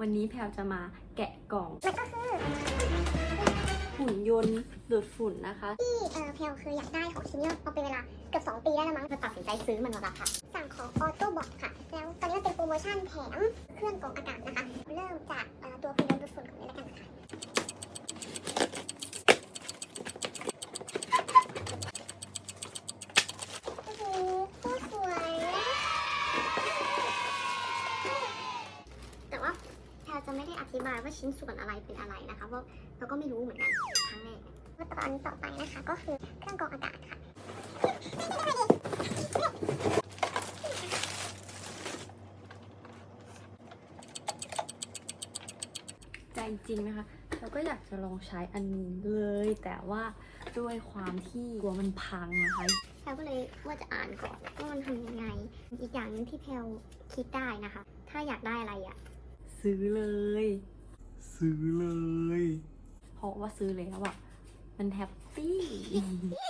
วันนี้แพลวจะมาแกะกล่องมันก็คือหุ่นยนต์ดูดฝุ่นนะคะ ที่เออเพลคืออยากได้ของชิ้นนี้เอาเป็นเวลาเกือบ2ปีได้แล้วมั้งเราตัดสินใจซื้อมันมาราคาสั่งของออโต้บอทค่ะ แล้วตอนนี้มันเป็นโปรโมชั่นแถมเครื่องกรองอากาศนะคะ เริ่มจากเอ่อตัวคุณยนต์ดูดฝุ่นของนี้แล้วกันนะคะโอ้โหโคตรสวย แต่ว่า แพลจะไม่ได้อธิบายว่าชิ้นส่วนอะไรเป็นอะไรนะคะเพราะเราก็ไม่รู้เหมือนกันครั้งแรกว่าตอนต่อไปนะคะก็คือเครื่องกรองอากาศค่ะใจจริงนะคะเราก็อยากจะลองใช้อันนี้เลย แต่ว่าด้วยความที่กลัวมันพังนะคะแพลก็เลยว่าจะอ่านก่อนว่ามันทำยังไง อีกอย่างหนึงที่แพลคิดได้นะคะ ถ้าอยากได้อะไรอะ่ะ ซื้อเลย ซื้อเลย เพราะว่าซื้อแล้วอะ มันแฮปปี้แค